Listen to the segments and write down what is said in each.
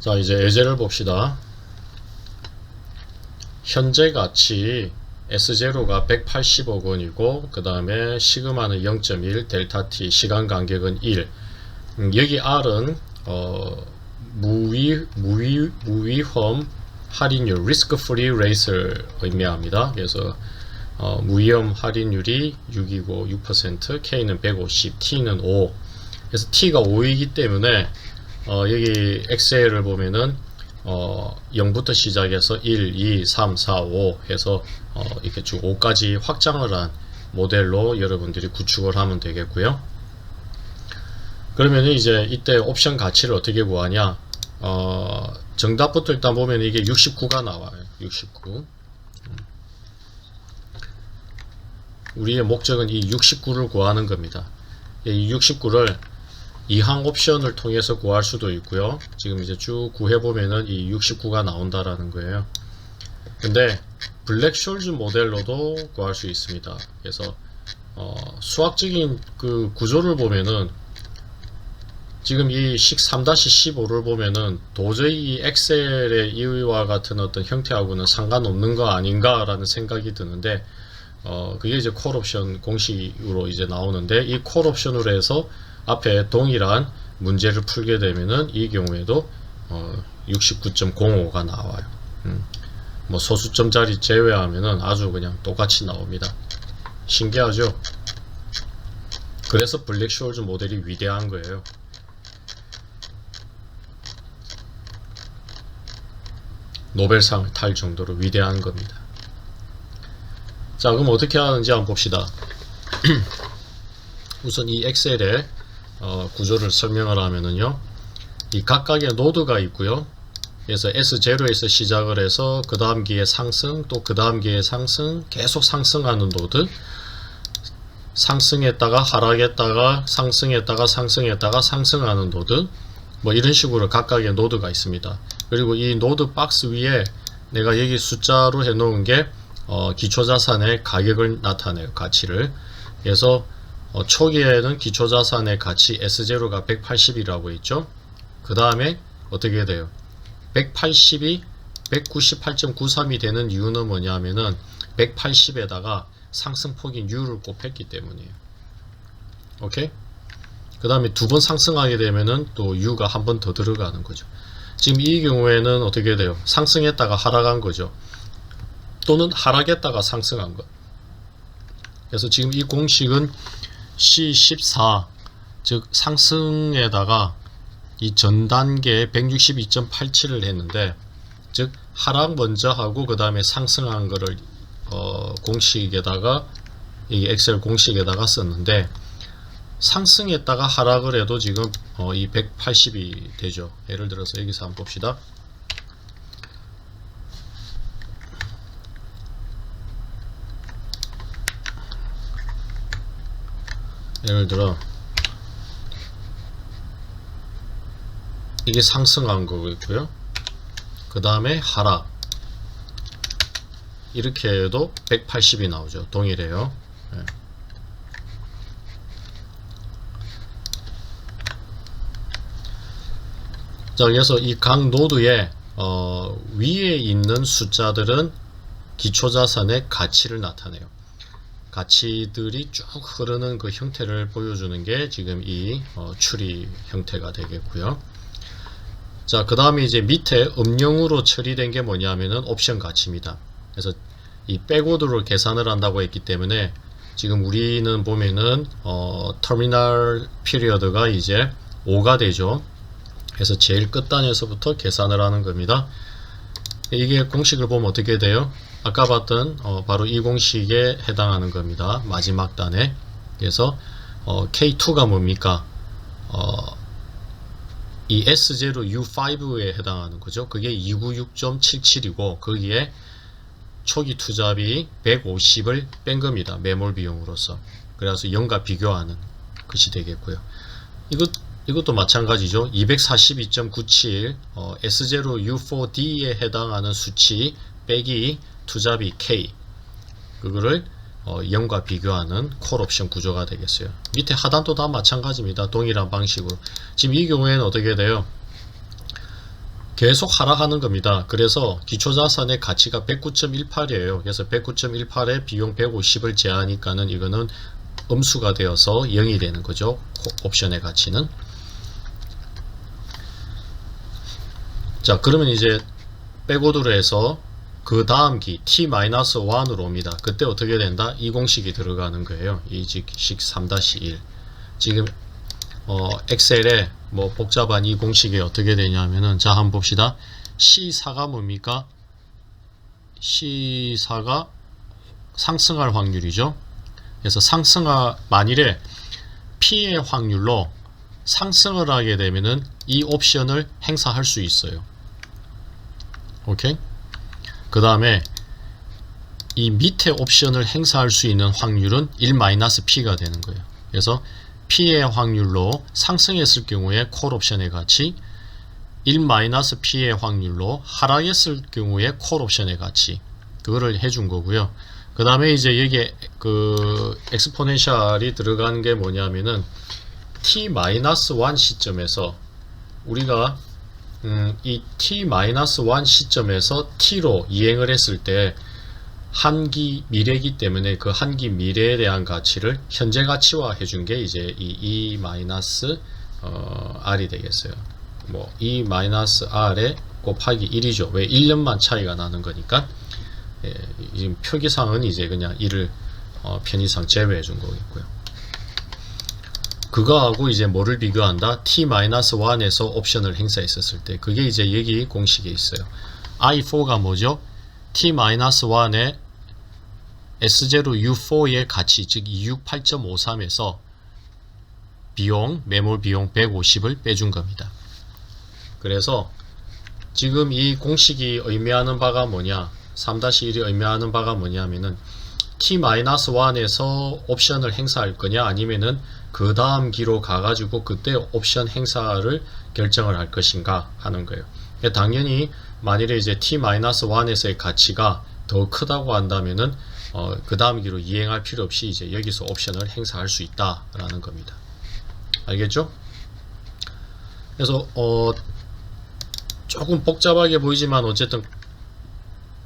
자 이제 예제를 봅시다. 현재 가치 S0가 180억 원이고 그 다음에 시그마는 0.1 델타 T 시간 간격은 1 음, 여기 R은 어, 무위, 무위, 무위험 할인율 리스크 프리 레이스를 의미합니다. 그래서 어, 무위험 할인율이 6이고 6% K는 150 T는 5 그래서 T가 5이기 때문에 어, 여기 엑셀을 보면은 어, 0부터 시작해서 1, 2, 3, 4, 5 해서 어, 이렇게 쭉 5까지 확장을 한 모델로 여러분들이 구축을 하면 되겠고요. 그러면 이제 이때 옵션 가치를 어떻게 구하냐? 어, 정답부터 일단 보면 이게 69가 나와요. 69. 우리의 목적은 이 69를 구하는 겁니다. 이 69를 이항 옵션을 통해서 구할 수도 있고요. 지금 이제 쭉 구해보면은 이 69가 나온다라는 거예요. 근데 블랙 숄즈 모델로도 구할 수 있습니다. 그래서 어, 수학적인 그 구조를 보면은 지금 이 식 3-15를 보면은 도저히 이 엑셀의 이와 같은 어떤 형태하고는 상관없는 거 아닌가라는 생각이 드는데 어, 그게 이제 콜 옵션 공식으로 이제 나오는데 이 콜 옵션으로 해서 앞에 동일한 문제를 풀게 되면은 이 경우에도 어, 69.05가 나와요. 음. 뭐 소수점 자리 제외하면은 아주 그냥 똑같이 나옵니다. 신기하죠? 그래서 블랙쇼즈 모델이 위대한 거예요. 노벨상을 탈 정도로 위대한 겁니다. 자, 그럼 어떻게 하는지 한번 봅시다. 우선 이 엑셀의 어, 구조를 설명을 하면은요, 이 각각의 노드가 있고요. 그래서 S0에서 시작을 해서 그 다음 기에 상승, 또 그 다음 기에 상승, 계속 상승하는 노드. 상승했다가 하락했다가 상승했다가 상승했다가 상승하는 노드. 뭐 이런 식으로 각각의 노드가 있습니다. 그리고 이 노드 박스 위에 내가 여기 숫자로 해 놓은 게 어, 기초자산의 가격을 나타내요. 가치를. 그래서 어, 초기에는 기초자산의 가치 S0가 180이라고 했죠. 그 다음에 어떻게 돼요? 180이 198.93이 되는 이유는 뭐냐면은 180에다가 상승폭인 U를 곱했기 때문이에요. 오케이? 그 다음에 두 번 상승하게 되면은 또 U가 한 번 더 들어가는 거죠. 지금 이 경우에는 어떻게 돼요? 상승했다가 하락한 거죠. 또는 하락했다가 상승한 것. 그래서 지금 이 공식은 C14, 즉 상승에다가 이 전 단계에 162.87을 했는데, 즉 하락 먼저 하고 그 다음에 상승한 거를 어, 공식에다가 이 엑셀 공식에다가 썼는데 상승했다가 하락을 해도 지금 어, 이 180이 되죠. 예를 들어서 여기서 한번 봅시다. 예를 들어 이게 상승한 거고요. 그 다음에 하락 이렇게 해도 180이 나오죠. 동일해요. 예. 자, 그래서 이 각 노드의 어, 위에 있는 숫자들은 기초자산의 가치를 나타내요. 가치들이 쭉 흐르는 그 형태를 보여주는 게 지금 이 어, 추리 형태가 되겠고요. 자, 그 다음에 이제 밑에 음영으로 처리된 게 뭐냐면은 옵션 가치입니다. 그래서 이 백워드로 계산을 한다고 했기 때문에 지금 우리는 보면은 어, 터미널 피리어드가 이제 5가 되죠. 그래서 제일 끝단에서부터 계산을 하는 겁니다. 이게 공식을 보면 어떻게 돼요? 아까 봤던 어, 바로 이 공식에 해당하는 겁니다. 마지막 단에. 그래서 어, K2가 뭡니까? 어, 이 S0U5에 해당하는 거죠. 그게 296.77이고 거기에 초기 투자비 150을 뺀 겁니다. 매몰 비용으로서. 그래서 0과 비교하는 것이 되겠고요. 이것 이것도 마찬가지죠. 242.97 어, S0U4D에 해당하는 수치 빼기 투자비 K 그거를 어, 0과 비교하는 콜 옵션 구조가 되겠어요. 밑에 하단도 다 마찬가지입니다. 동일한 방식으로. 지금 이 경우에는 어떻게 돼요? 계속 하락하는 겁니다. 그래서 기초자산의 가치가 109.18이에요. 그래서 109.18에 비용 150을 제하니까는 이거는 음수가 되어서 0이 되는 거죠. 옵션의 가치는. 자, 그러면 이제 백오드로 해서 그 다음 기 t-1으로 옵니다. 그때 어떻게 된다? 이 공식이 들어가는 거예요. 이식 3-1. 지금 어, 엑셀에 뭐 복잡한 이 공식이 어떻게 되냐면은 자 한번 봅시다. C4가 뭡니까? C4가 상승할 확률이죠. 그래서 상승하 만일에 P의 확률로 상승을 하게 되면은 이 옵션을 행사할 수 있어요. 오케이? 그 다음에 이 밑에 옵션을 행사할 수 있는 확률은 1-P가 되는 거예요. 그래서 P의 확률로 상승했을 경우에 콜 옵션의 가치 1-P의 확률로 하락했을 경우에 콜 옵션의 가치 그거를 해준 거고요. 그 다음에 이제 여기에 그 엑스포넨셜이 들어간 게 뭐냐면은 t-1 시점에서 우리가 음, 이 t-1 시점에서 t로 이행을 했을 때 한기 미래이기 때문에 그 한기 미래에 대한 가치를 현재 가치화 해준 게 이제 이 E 마이너스 어, R이 되겠어요. 뭐 E 마이너스 R에 곱하기 1이죠. 왜 1년만 차이가 나는 거니까. 예, 지금 표기상은 이제 그냥 1을 어, 편의상 제외해 준 거겠고요. 그거하고 이제 뭐를 비교한다? t-1에서 옵션을 행사했었을 때 그게 이제 여기 공식에 있어요. i4가 뭐죠? t-1의 S0 U4의 가치 즉 268.53에서 비용 매몰 비용 150을 빼준 겁니다. 그래서 지금 이 공식이 의미하는 바가 뭐냐 3-1이 의미하는 바가 뭐냐면은 t-1에서 옵션을 행사할 거냐 아니면은 그 다음 기로 가가지고 그때 옵션 행사를 결정을 할 것인가 하는 거예요. 당연히 만일에 이제 t-1에서의 가치가 더 크다고 한다면은 어, 그 다음 기로 이행할 필요 없이 이제 여기서 옵션을 행사할 수 있다라는 겁니다. 알겠죠? 그래서 어, 조금 복잡하게 보이지만 어쨌든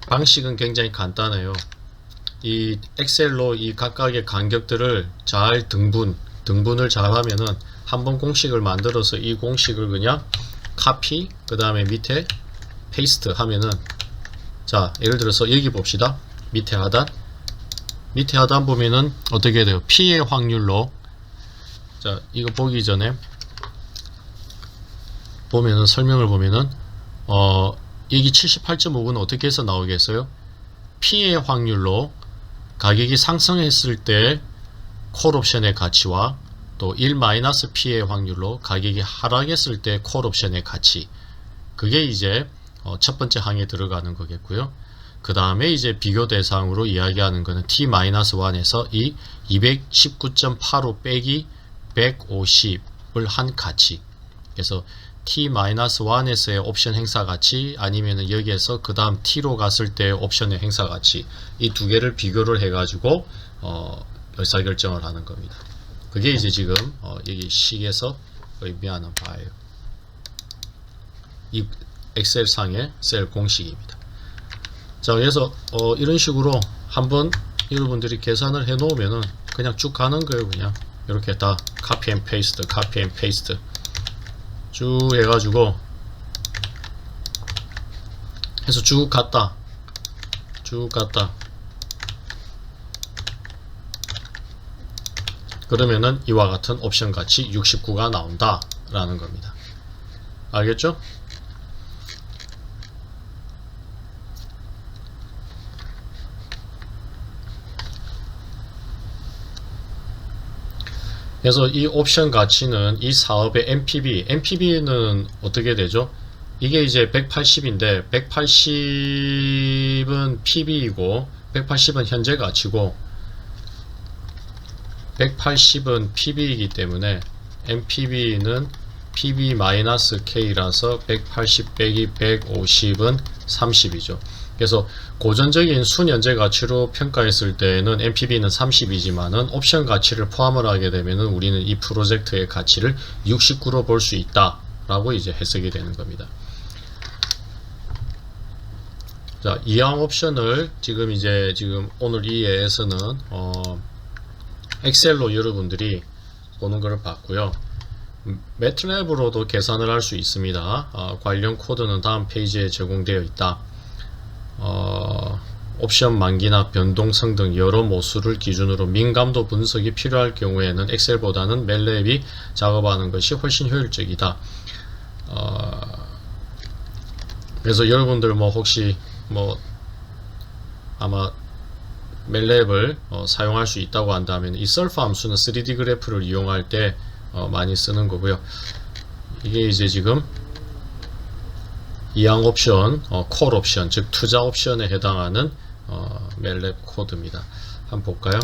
방식은 굉장히 간단해요. 이 엑셀로 이 각각의 간격들을 잘 등분, 등분을 잘 하면은 한번 공식을 만들어서 이 공식을 그냥 카피, 그 다음에 밑에 페이스트 하면은 자, 예를 들어서 여기 봅시다. 밑에 하단. 밑에 하단 보면은 어떻게 돼요? P의 확률로 자, 이거 보기 전에 보면은 설명을 보면은 어, 여기 78.5는 어떻게 해서 나오겠어요? P의 확률로 가격이 상승했을 때 콜옵션의 가치와 또 1-P의 확률로 가격이 하락했을 때 콜옵션의 가치 그게 이제 어, 첫 번째 항에 들어가는 거겠고요. 그 다음에 이제 비교 대상으로 이야기하는 거는 t-1에서 이 219.85 빼기 150을 한 가치. 그래서 t-1에서의 옵션 행사 가치 아니면은 여기에서 그 다음 t로 갔을 때 옵션의 행사 가치 이 두 개를 비교를 해 가지고 어, 의사결정을 하는 겁니다. 그게 이제 지금 어, 여기 식에서 의미하는 바예요. 이 엑셀 상의 셀 공식입니다. 자, 그래서 어, 이런 식으로 한번 여러분들이 계산을 해 놓으면은 그냥 쭉 가는 거예요, 그냥. 이렇게 다 카피 앤 페이스트, 카피 앤 페이스트 쭉 해가지고 해서 쭉 갔다. 쭉 갔다. 그러면은 이와 같은 옵션 가치 69가 나온다 라는 겁니다. 알겠죠? 그래서 이 옵션 가치는 이 사업의 NPV, NPV는 어떻게 되죠? 이게 이제 180인데 180은 PB이고 180은 현재 가치고 180은 PB이기 때문에 NPV는 PB-K라서 180 빼기 150은 30이죠. 그래서 고전적인 순현재 가치로 평가했을 때는 NPV는 30이지만은 옵션 가치를 포함을 하게 되면은 우리는 이 프로젝트의 가치를 69로 볼 수 있다 라고 이제 해석이 되는 겁니다. 자, 이항 옵션을 지금 이제 지금 오늘 이 예에서는 어, 엑셀로 여러분들이 보는 것을 봤고요. 음, 매트랩으로도 계산을 할 수 있습니다. 어, 관련 코드는 다음 페이지에 제공되어 있다. 어, 옵션 만기나 변동성 등 여러 모수를 기준으로 민감도 분석이 필요할 경우에는 엑셀보다는 멜랩이 작업하는 것이 훨씬 효율적이다. 어, 그래서 여러분들 뭐 혹시 뭐 아마 멜랩을 어, 사용할 수 있다고 한다면 이 셀프 함수는 3D 그래프를 이용할 때 어, 많이 쓰는 거고요. 이게 이제 지금 이항 옵션, 어, 콜 옵션, 즉 투자 옵션에 해당하는 어, 멜랩 코드입니다. 한번 볼까요?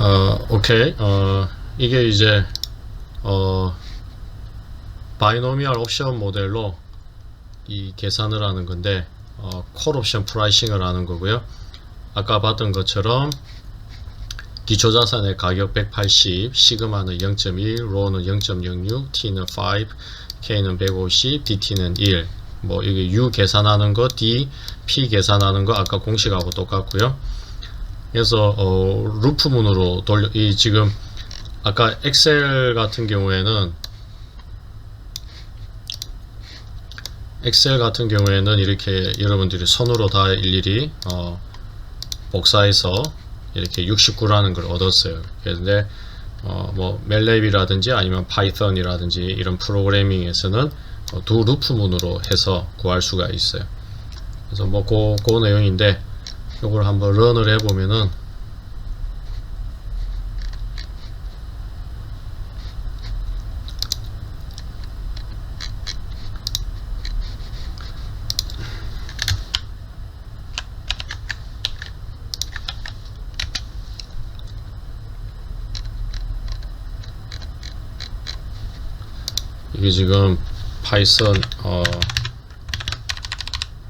어, 오케이. 어, 이게 이제 어, 바이노미얼 옵션 모델로 이 계산을 하는 건데 어, 콜 옵션 프라이싱을 하는 거고요. 아까 봤던 것처럼 기초 자산의 가격 180, 시그마는 0.1, 로는 0.06, T는 5, K는 150, DT는 1. 뭐 이게 U 계산하는 거, D, P 계산하는 거 아까 공식하고 똑같고요. 그래서 어, 루프 문으로 돌려 이 지금 아까 엑셀 같은 경우에는 엑셀 같은 경우에는 이렇게 여러분들이 손으로 다 일일이 어, 복사해서 이렇게 69라는 걸 얻었어요. 그런데 어, 뭐 멜랩이라든지 아니면 파이썬이라든지 이런 프로그래밍에서는 어, 두 루프 문으로 해서 구할 수가 있어요. 그래서 뭐그 그 내용인데 이걸 한번 런을 해보면은 이게 지금 파이썬 어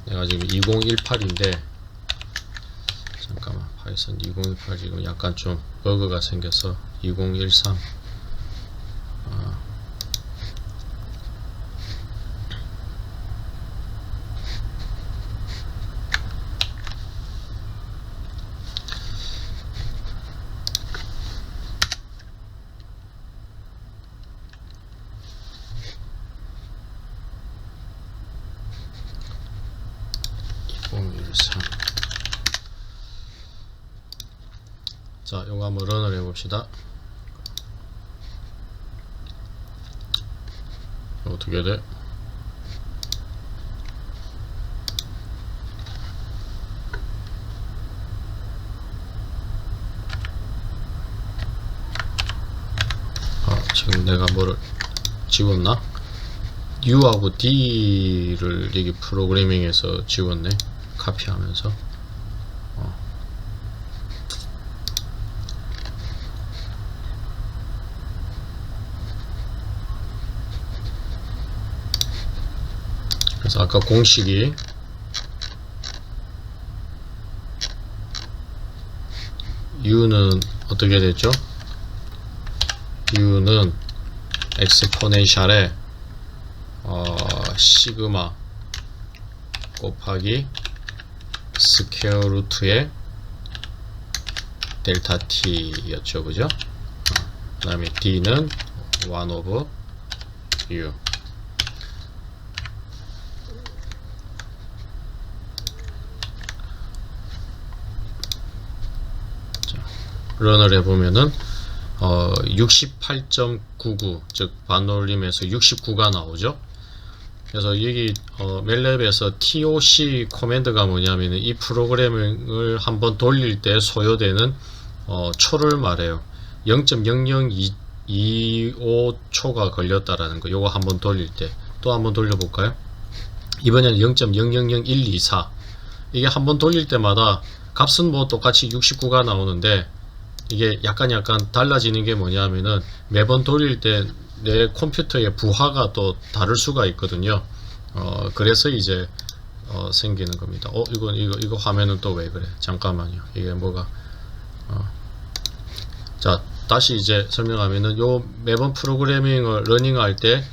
내가 지금 2018인데 파이썬 2018 지금 약간 좀 버그가 생겨서 2013 아. (2013) 자, 요거 한번 런을 해봅시다. 어떻게 돼? 아, 지금 내가 뭐를 지웠나? U하고 D를 여기 프로그래밍에서 지웠네. 카피하면서. 그래서 아까 공식이 u는 어떻게 됐죠? u는 엑스포넨셜에 어, 시그마 곱하기 스퀘어 루트의 델타 t였죠 그죠? 그 다음에 d는 1 오브 u 런을 해보면은 어, 68.99, 즉 반올림에서 69가 나오죠. 그래서 여기 어, 멜랩에서 TOC 코맨드가 뭐냐면은 이 프로그램을 한번 돌릴 때 소요되는 어, 초를 말해요. 0.00225초가 걸렸다라는 거. 요거 한번 돌릴 때 또 한번 돌려볼까요? 이번에는 0.000124 이게 한번 돌릴 때마다 값은 뭐 똑같이 69가 나오는데 이게 약간 약간 달라지는 게 뭐냐면은 매번 돌릴 때 내 컴퓨터의 부하가 또 다를 수가 있거든요. 어 그래서 이제 어 생기는 겁니다. 어 이거 이거 이거 화면은 또 왜 그래? 잠깐만요. 이게 뭐가 어. 자 다시 이제 설명하면은 요 매번 프로그래밍을 러닝할 때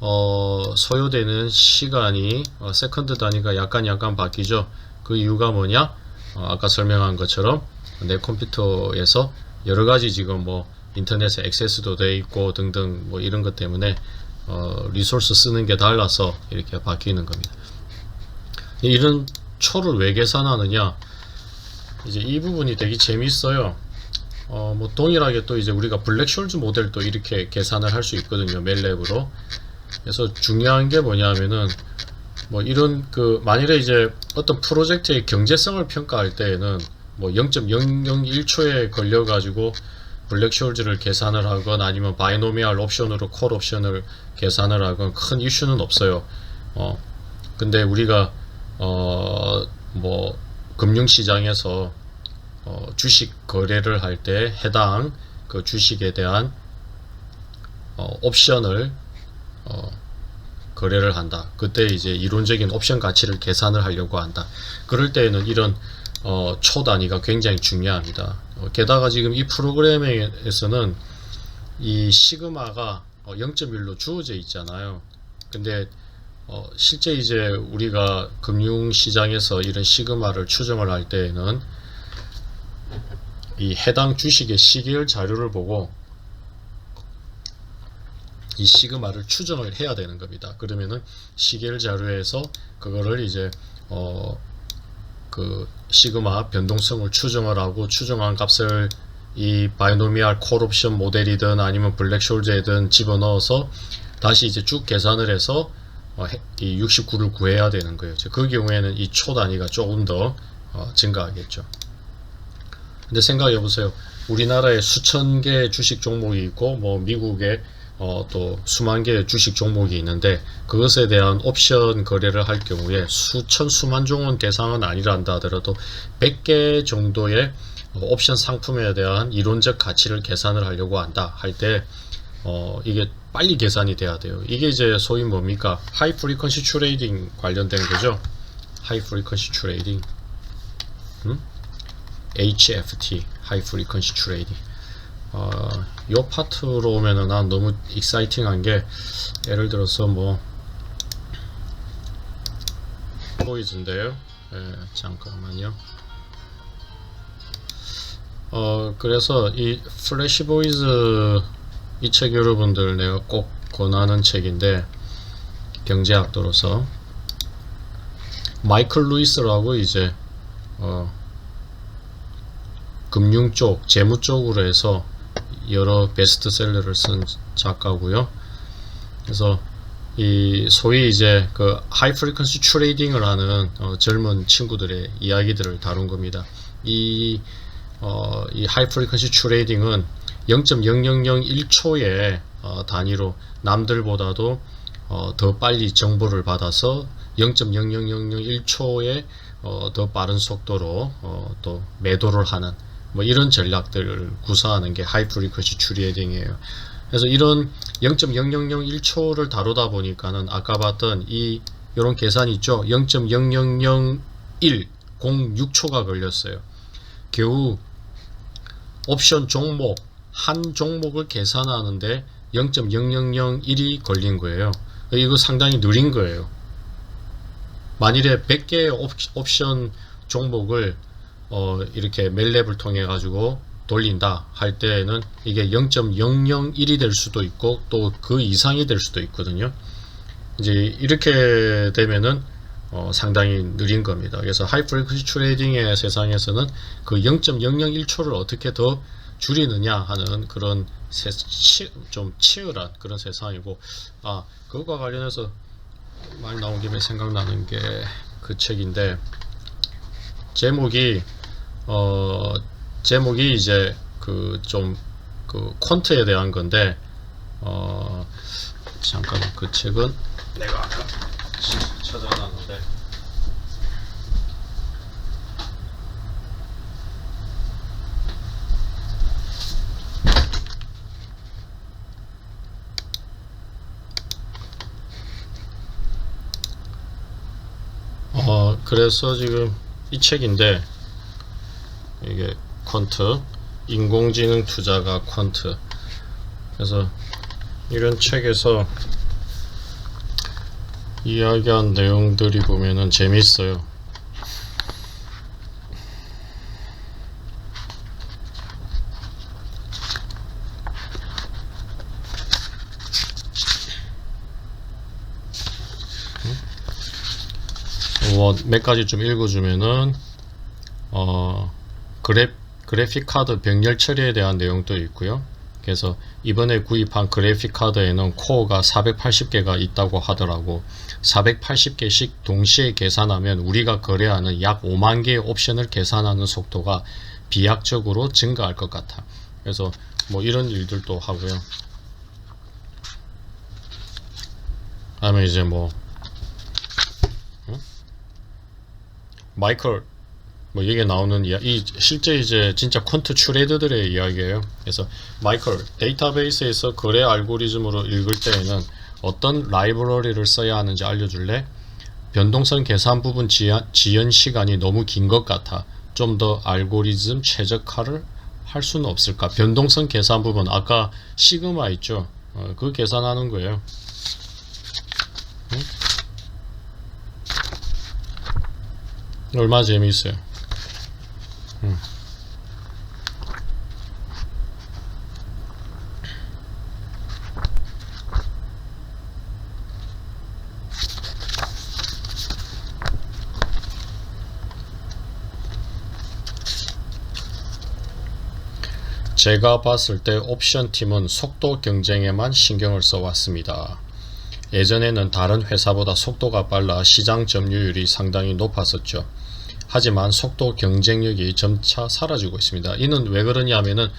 어, 소요되는 시간이 어, 세컨드 단위가 약간 약간 바뀌죠. 그 이유가 뭐냐? 어, 아까 설명한 것처럼 내 컴퓨터에서 여러 가지 지금 뭐 인터넷에 액세스도 돼 있고 등등 뭐 이런 것 때문에 어, 리소스 쓰는 게 달라서 이렇게 바뀌는 겁니다. 이런 초를 왜 계산하느냐? 이제 이 부분이 되게 재밌어요. 어, 뭐 동일하게 또 이제 우리가 블랙숄즈 모델도 이렇게 계산을 할 수 있거든요. 멜랩으로. 그래서 중요한 게 뭐냐면은 뭐 이런 그 만일에 이제 어떤 프로젝트의 경제성을 평가할 때에는 뭐 0.001초에 걸려 가지고 블랙숄즈를 계산을 하건 아니면 바이노미얼 옵션으로 콜 옵션을 계산을 하건 큰 이슈는 없어요. 어 근데 우리가 어 뭐 금융 시장에서 어 주식 거래를 할 때 해당 그 주식에 대한 어 옵션을 어, 거래를 한다. 그때 이제 이론적인 옵션 가치를 계산을 하려고 한다. 그럴 때에는 이런 어, 초 단위가 굉장히 중요합니다. 어, 게다가 지금 이 프로그램에서는 이 시그마가 어, 0.1로 주어져 있잖아요. 근데 어, 실제 이제 우리가 금융 시장에서 이런 시그마를 추정을 할 때에는 이 해당 주식의 시계열 자료를 보고 이 시그마를 추정을 해야 되는 겁니다. 그러면은 시계열 자료에서 그거를 이제 어 그 시그마 변동성을 추정을 하고 추정한 값을 이 바이노미얼 콜 옵션 모델이든 아니면 블랙숄즈에든 집어넣어서 다시 이제 쭉 계산을 해서 어, 해- 이 69를 구해야 되는 거예요. 그 경우에는 이 초 단위가 조금 더 어, 증가하겠죠. 근데 생각해 보세요. 우리나라에 수천 개의 주식 종목이 있고 뭐 미국에 어, 또 수만 개의 주식 종목이 있는데 그것에 대한 옵션 거래를 할 경우에 수천 수만 종은 대상은 아니란다 하더라도 100개 정도의 어, 옵션 상품에 대한 이론적 가치를 계산을 하려고 한다 할 때 어, 이게 빨리 계산이 돼야 돼요. 이게 이제 소위 뭡니까? 하이 프리퀀시 트레이딩 관련된 거죠. 하이 프리퀀시 트레이딩. 음? HFT, 하이 프리퀀시 트레이딩. 어, 요 파트로 오면은 난 너무 익사이팅한 게 예를 들어서 뭐 보이즈인데요. 예, 잠깐만요. 어, 그래서 이 플래시 보이즈 이 책 여러분들 내가 꼭 권하는 책인데 경제학도로서 마이클 루이스라고 이제 어, 금융 쪽, 재무 쪽으로 해서 여러 베스트셀러를 쓴 작가고요. 그래서 이 소위 이제 그 하이 프리퀀시 트레이딩을 하는 어, 젊은 친구들의 이야기들을 다룬 겁니다. 이 어, 이 하이 프리퀀시 트레이딩은 0.0001초의 어, 단위로 남들보다도 어, 더 빨리 정보를 받아서 0.00001초의 어, 더 빠른 속도로 어, 또 매도를 하는 뭐 이런 전략들을 구사하는 게 하이 프리퀀시 트레이딩이에요. 그래서 이런 0.0001초를 다루다 보니까는 아까 봤던 이 이런 계산 있죠. 0.0001 06초가 걸렸어요. 겨우 옵션 종목 한 종목을 계산하는데 0.0001이 걸린 거예요. 이거 상당히 느린 거예요. 만일에 100개의 옵션 종목을 어, 이렇게 멜랩을 통해 가지고 돌린다 할 때에는 이게 0.001이 될 수도 있고 또 그 이상이 될 수도 있거든요. 이제 이렇게 되면은 어, 상당히 느린 겁니다. 그래서 하이 프리퀀시 트레이딩의 세상에서는 그 0.001초를 어떻게 더 줄이느냐 하는 그런 세, 치, 좀 치열한 그런 세상이고 아 그것과 관련해서 말 나온 김에 생각나는 게 그 책인데 제목이 어, 제목이 이제 그 좀그 그 퀀트에 대한 건데 어, 잠깐 그 책은 내가 아까 찾아놨는데. 어 그래서 지금 이 책인데 이게 퀀트 인공지능 투자가 퀀트 그래서 이런 책에서 이야기한 내용들이 보면은 재밌어요. 뭐몇 가지 좀 읽어주면은 어 그래 그래픽 카드 병렬 처리에 대한 내용도 있고요. 그래서 이번에 구입한 그래픽 카드에는 코어가 480개가 있다고 하더라고. 480개씩 동시에 계산하면 우리가 거래하는 약 5만 개의 옵션을 계산하는 속도가 비약적으로 증가할 것 같아. 그래서 뭐 이런 일들도 하고요. 다음에 이제 뭐 응? 마이클 뭐 이게 나오는 이야 이 실제 이제 진짜 퀀트 트레이더들의 이야기예요. 그래서 마이클 데이터베이스에서 거래 알고리즘으로 읽을 때에는 어떤 라이브러리를 써야 하는지 알려줄래? 변동성 계산 부분 지연, 지연 시간이 너무 긴 것 같아. 좀 더 알고리즘 최적화를 할 수는 없을까? 변동성 계산 부분 아까 시그마 있죠? 어, 그 계산하는 거예요. 응? 얼마나 재미있어요. 음. 제가 봤을 때 옵션 팀은 속도 경쟁에만 신경을 써왔습니다. 예전에는 다른 회사보다 속도가 빨라 시장 점유율이 상당히 높았었죠. 하지만 속도 경쟁력이 점차 사라지고 있습니다. 이는 왜 그러냐면은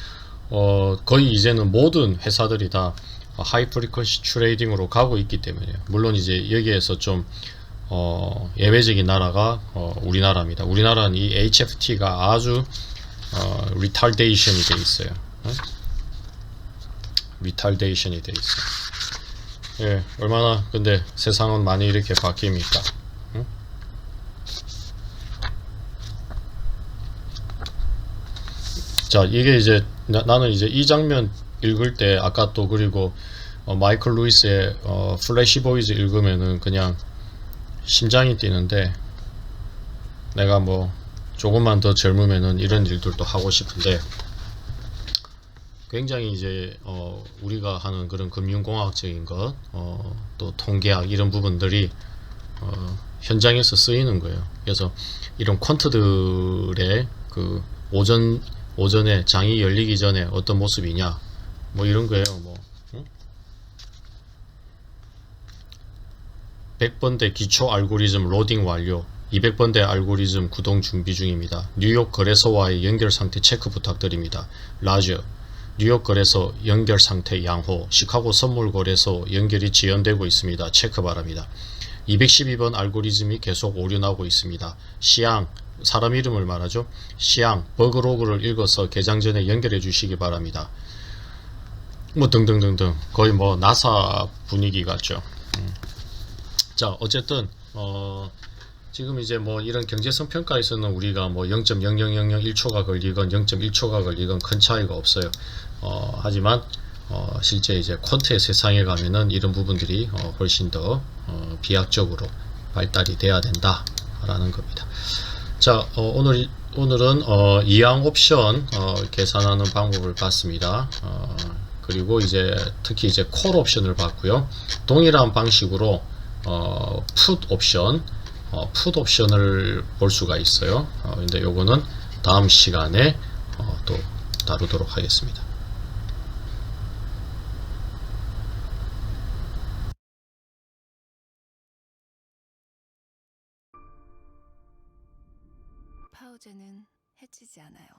어, 거의 이제는 모든 회사들이 다 하이 프리퀀시 트레이딩으로 가고 있기 때문에요. 물론 이제 여기에서 좀 어, 예외적인 나라가 어, 우리나라입니다. 우리나라는 이 HFT가 아주 어, 리탈데이션이 돼 있어요. 어? 리탈데이션이 돼 있어요. 예, 얼마나 근데 세상은 많이 이렇게 바뀝니까? 응? 자, 이게 이제 나, 나는 이제 이 장면 읽을 때 아까 또 그리고 어, 마이클 루이스의 어, 플래시 보이즈 읽으면은 그냥 심장이 뛰는데 내가 뭐 조금만 더 젊으면은 이런 일들도 하고 싶은데 굉장히 이제 어, 우리가 하는 그런 금융공학적인 것, 어, 또 통계학 이런 부분들이 어, 현장에서 쓰이는 거예요. 그래서 이런 퀀트들의 그 오전 오전에 장이 열리기 전에 어떤 모습이냐, 뭐 이런 거예요. 뭐 응? 100번대 기초 알고리즘 로딩 완료. 200번대 알고리즘 구동 준비 중입니다. 뉴욕 거래소와의 연결 상태 체크 부탁드립니다. 라저 뉴욕 거래소 연결 상태 양호, 시카고 선물 거래소 연결이 지연되고 있습니다. 체크 바랍니다. 212번 알고리즘이 계속 오류 나고 있습니다. 시앙, 사람 이름을 말하죠. 시앙, 버그로그를 읽어서 개장 전에 연결해 주시기 바랍니다. 뭐 등등등등 거의 뭐 나사 분위기 같죠. 음. 자 어쨌든 어 지금 이제 뭐 이런 경제성 평가에서는 우리가 뭐 0.00001초가 걸리건 0.1초가 걸리건 큰 차이가 없어요. 어, 하지만 어, 실제 이제 퀀트의 세상에 가면은 이런 부분들이 어, 훨씬 더 어, 비약적으로 발달이 돼야 된다라는 겁니다. 자 어, 오늘 오늘은 어, 이항 옵션 어, 계산하는 방법을 봤습니다. 어, 그리고 이제 특히 이제 콜 옵션을 봤고요. 동일한 방식으로 어, 풋 옵션 어, 풋 옵션을 볼 수가 있어요. 어, 근데 요거는 다음 시간에 어, 또 다루도록 하겠습니다. 않아요.